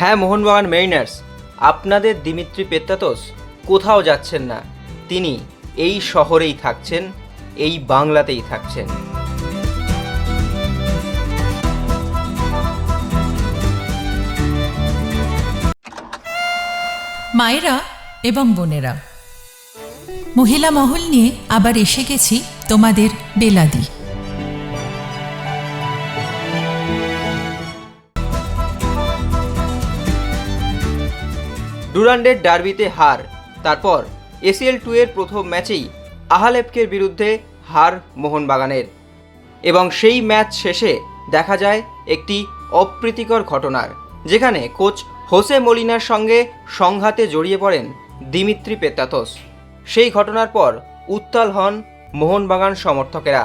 হ্যাঁ মোহনবাগান মেরিনার্স। আপনাদের Dimitri Petratos কোথাও যাচ্ছেন না। তিনি এই শহরেই থাকছেন, এই বাংলাতেই থাকছেন। মায়েরা এবং বোনেরা, মহিলা মহল নিয়ে আবার এসে গেছি তোমাদের বেলাদি। ডুরান্ডের ডার্বিতে হার। তারপর এসিএল টু এর প্রথম ম্যাচেই আহালেপকের বিরুদ্ধে হার মোহনবাগানের। এবং সেই ম্যাচ শেষে দেখা যায় একটি অপ্রীতিকর ঘটনার, যেখানে কোচ হোসে মলিনার সঙ্গে সংঘাতে জড়িয়ে পড়েন দিমিত্রি পেত্তাতোস সেই ঘটনার পর উত্তাল হন মোহনবাগান সমর্থকেরা।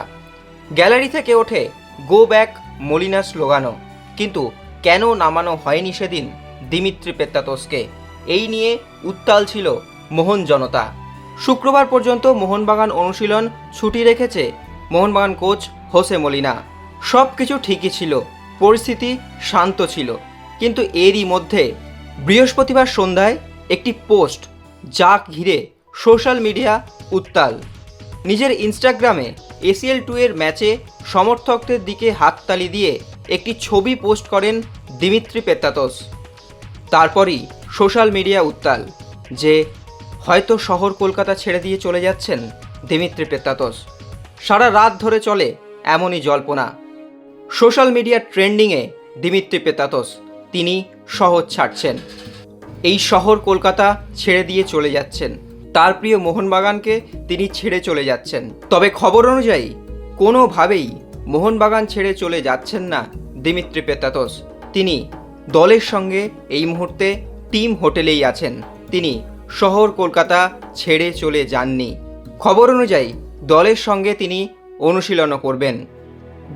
গ্যালারি থেকে ওঠে, গো ব্যাক মলিনা স্লোগানও। কিন্তু কেন নামানো হয়নি সেদিন দিমিত্রি পেত্তাতোসকে এই নিয়ে উত্তাল ছিল মোহন জনতা। শুক্রবার পর্যন্ত মোহনবাগান অনুশীলন ছুটি রেখেছে মোহনবাগান কোচ হোসে মলিনা। সব কিছু ঠিকই ছিল, পরিস্থিতি শান্ত ছিল, কিন্তু এরই মধ্যে বৃহস্পতিবার সন্ধ্যায় একটি পোস্ট যা ঘিরে সোশ্যাল মিডিয়া উত্তাল। নিজের ইনস্টাগ্রামে এসিএল টু এর ম্যাচে সমর্থকদের দিকে হাততালি দিয়ে একটি ছবি পোস্ট করেন দিমিত্রি পেত্তাতোস তারপরই সোশ্যাল মিডিয়া উত্তাল, যে হয়তো শহর কলকাতা ছেড়ে দিয়ে চলে যাচ্ছেন দিমিত্রি পেত্তাতোস সারা রাত ধরে চলে এমনই জল্পনা। সোশ্যাল মিডিয়া ট্রেন্ডিংয়ে দিমিত্রি পেত্তাতোস তিনি শহর ছাড়ছেন। এই শহর কলকাতা ছেড়ে দিয়ে চলে যাচ্ছেন। তার প্রিয় মোহনবাগানকে তিনি ছেড়ে চলে যাচ্ছেন। তবে খবর অনুযায়ী, কোনোভাবেই মোহনবাগান ছেড়ে চলে যাচ্ছেন না দিমিত্রি পেত্তাতোস তিনি দলের সঙ্গে এই মুহূর্তে টিম হোটেলেই আছেন। তিনি শহর কলকাতা ছেড়ে চলে যাননি। খবর অনুযায়ী দলের সঙ্গে তিনি অনুশীলনও করবেন।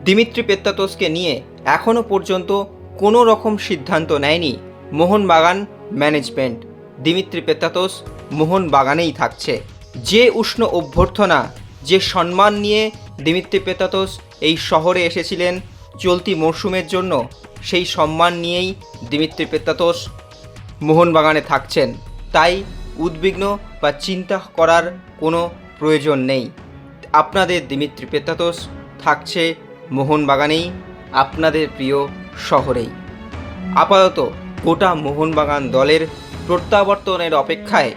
দিমিত্রি পেত্তাতোসকে নিয়ে এখনও পর্যন্ত কোনো রকম সিদ্ধান্ত নেয়নি মোহনবাগান ম্যানেজমেন্ট। দিমিত্রি পেত্তাতোস মোহনবাগানেই থাকছে। যে উষ্ণ অভ্যর্থনা, যে সম্মান নিয়ে দিমিত্রি পেত্তাতোস এই শহরে এসেছিলেন চলতি মরশুমের জন্য, সেই সম্মান নিয়েই দিমিত্রি পেত্তাতোস মোহনবাগানে থাকছেন। তাই উদ্বিগ্ন বা চিন্তা করার কোনো প্রয়োজন নেই। আপনাদের দিমিত্রি পেত্তাতোস থাকছে মোহনবাগানেই, আপনাদের প্রিয় শহরেই। আপাতত গোটা মোহনবাগান দলের প্রত্যাবর্তনের অপেক্ষায়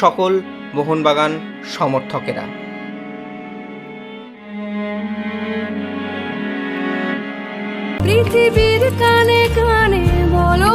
সকল মোহনবাগান সমর্থকেরা। পৃথিবীর কানে কানে বলো